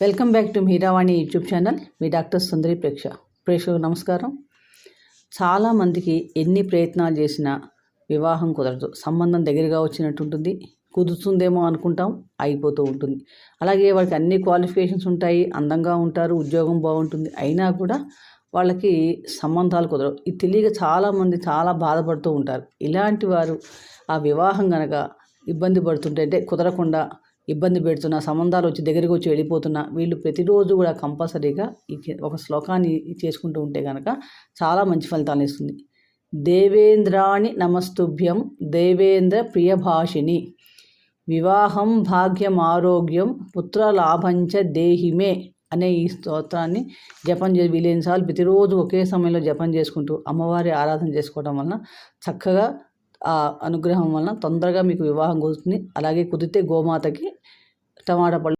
Welcome back to Meeravani YouTube channel. Me doctor Sundari ప్రేక్ష. ప్రేక్షకు నమస్కారం. చాలామందికి ఎన్ని ప్రయత్నాలు చేసినా వివాహం కుదరదు. సంబంధం దగ్గరగా వచ్చినట్టు ఉంటుంది. కుదురుతుందేమో అనుకుంటాం. అయిపోతూ ఉంటుంది. అలాగే వాళ్ళకి అన్ని క్వాలిఫికేషన్స్ ఉంటాయి. అందంగా ఉంటారు. ఉద్యోగం బాగుంటుంది. అయినా కూడా వాళ్ళకి సంబంధాలు కుదరవు. ఇది తెలియక చాలామంది చాలా బాధపడుతూ ఉంటారు. ఇలాంటి వారు ఆ వివాహం కనుక ఇబ్బంది పడుతుంటే అంటే కుదరకుండా ఇబ్బంది పెడుతున్న సంబంధాలు వచ్చి దగ్గరికి వచ్చి వెళ్ళిపోతున్నా వీళ్ళు ప్రతిరోజు కూడా కంపల్సరీగా ఒక శ్లోకాన్ని చేసుకుంటూ ఉంటే కనుక చాలా మంచి ఫలితాలు ఇస్తుంది. దేవేంద్రాణి నమస్తుభ్యం దేవేంద్ర ప్రియభాషిణి. వివాహం భాగ్యం ఆరోగ్యం పుత్రలాభంచ దేహిమే అనే ఈ స్తోత్రాన్ని జపం చే వీలైనసార్లు ప్రతిరోజు ఒకే సమయంలో జపం చేసుకుంటూ అమ్మవారి ఆరాధన చేసుకోవడం వలన చక్కగా ఆ అనుగ్రహం వలన తొందరగా మీకు వివాహం కుదురుతుంది అలాగే కుదిరితే గోమాతకి టమాటా పళ్ళు